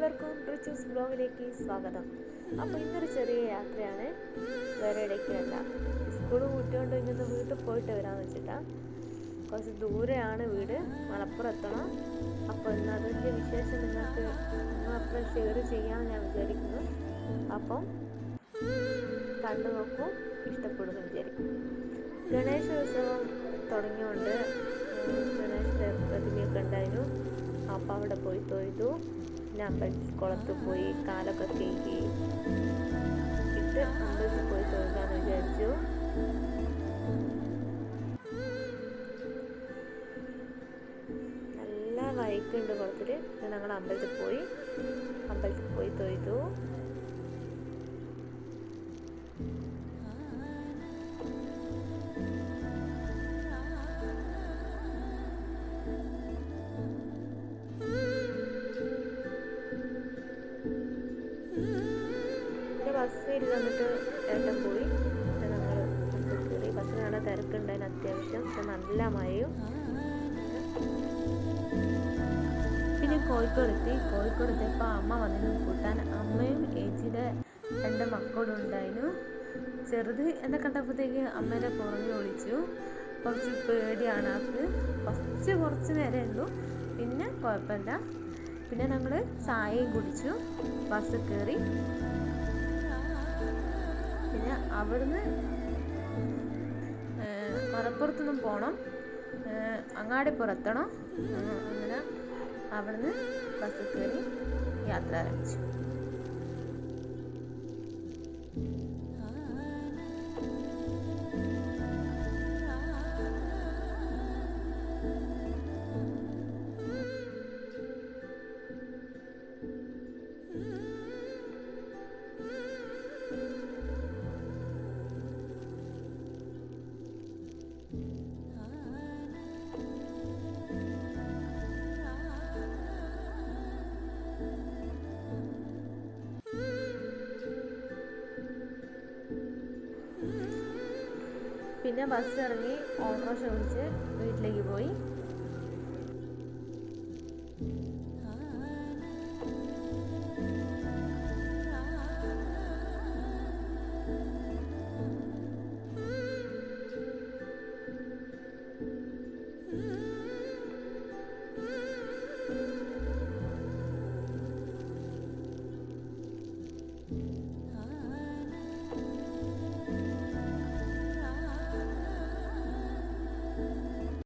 എല്ലാവർക്കും റിച്ചൂസ് ബ്ലോഗിലേക്ക് സ്വാഗതം. അപ്പോൾ ഇന്നൊരു ചെറിയ യാത്രയാണ്. വേറെ ഇടയ്ക്കല്ല സ്കൂൾ കൂട്ടിക്കൊണ്ട് ഇങ്ങനെ വീട്ടിൽ പോയിട്ട് വരാന്ന് വെച്ചിട്ടാ. കുറച്ച് ദൂരെയാണ് വീട്. മലപ്പുറം എത്തണം അപ്പോൾ ഇന്ന് അതിന്റെ വിശേഷം നിങ്ങൾക്ക് നിങ്ങളപ്പുറം ഷെയർ ചെയ്യാമെന്ന് ഞാൻ വിചാരിക്കുന്നു. അപ്പം കണ്ടു നോക്കൂ ഇഷ്ടപ്പെടുമെന്ന് വിചാരിക്കുന്നു. ഗണേശ ഉത്സവം തുടങ്ങിയോണ്ട് ഗണേശ പ്രതിമയൊക്കെ ഉണ്ടായിരുന്നു. അപ്പം അവിടെ പോയി തൊഴുതു. പിന്നെ അമ്പലത്തിൽ കുളത്തിൽ പോയി കാലൊക്കെ കഴുകി ഇട്ട് അമ്പലത്തിൽ പോയി തൊഴുകാന്ന് വിചാരിച്ചു. നല്ല വൈക്കുണ്ട് കുളത്തിൽ ഞങ്ങൾ അമ്പലത്തിൽ പോയി. അമ്പലത്തിൽ പോയി തൊഴുതു. പിന്നെ ബസ്സിൽ വന്നിട്ട് ഏട്ടൻ പോയി. ഞങ്ങൾ കയറി ബസ്സിൽ നല്ല തിരക്കുണ്ടായിരുന്നു അത്യാവശ്യം. പക്ഷെ നല്ല മഴയും. പിന്നെ കോഴിക്കോട് എത്തി. കോഴിക്കോട് എത്തിയപ്പോൾ അമ്മ വന്നിരുന്നു കൂട്ടാൻ. അമ്മയും ഏച്ചിയുടെ രണ്ട് മക്കളും ഉണ്ടായിരുന്നു. ചെറുത് എന്നെ കണ്ടപ്പോഴത്തേക്ക് അമ്മേനെ പുറഞ്ഞു വിളിച്ചു കുറച്ച് പേടിയാണ് ആൾക്ക് കുറച്ച് കുറച്ച് നേരമേ ഉള്ളൂ. പിന്നെ കുഴപ്പമില്ല. പിന്നെ ഞങ്ങൾ ചായയും കുടിച്ചു. ബസ് കയറി അവിടുന്ന് മലപ്പുറത്തുനിന്നും പോകണം അങ്ങാടിപ്പുറത്തണം. അങ്ങനെ അവിടുന്ന് ബസ് കയറി യാത്ര ആരംഭിച്ചു. പിന്നെ ബസ് ഇറങ്ങി ഓട്ടോ വിളിച്ച് വീട്ടിലേക്ക് പോയി.